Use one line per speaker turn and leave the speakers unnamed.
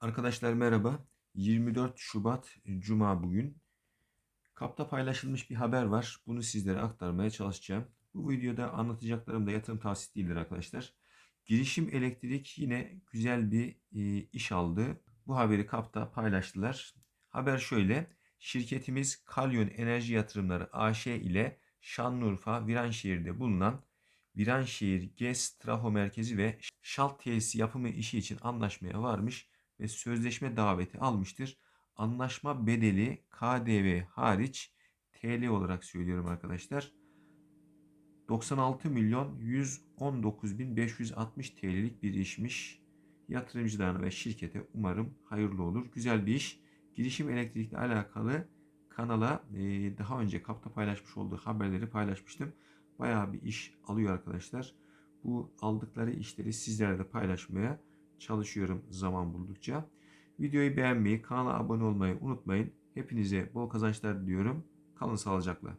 Arkadaşlar merhaba. 24 Şubat Cuma bugün. Kapta paylaşılmış bir haber var. Bunu sizlere aktarmaya çalışacağım. Bu videoda anlatacaklarım da yatırım tavsiyesi değildir arkadaşlar. Girişim Elektrik yine güzel bir e, iş aldı. Bu haberi Kapta paylaştılar. Haber şöyle. Şirketimiz Kalyon Enerji Yatırımları AŞ ile Şanlıurfa Viranşehir'de bulunan Viranşehir GES Traho Merkezi ve şalt tesisi yapımı işi için anlaşmaya varmış ve sözleşme daveti almıştır. Anlaşma bedeli KDV hariç TL olarak söylüyorum arkadaşlar. 96 milyon 119 bin 560 TL'lik bir işmiş. Yatırımcılarına ve şirkete umarım hayırlı olur. Güzel bir iş. Girişim elektrikle alakalı kanala e, daha önce kapta paylaşmış olduğu haberleri paylaşmıştım. Bayağı bir iş alıyor arkadaşlar. Bu aldıkları işleri sizlerle de paylaşmaya çalışıyorum zaman buldukça. Videoyu beğenmeyi, kanala abone olmayı unutmayın. Hepinize bol kazançlar diliyorum. Kalın sağlıcakla.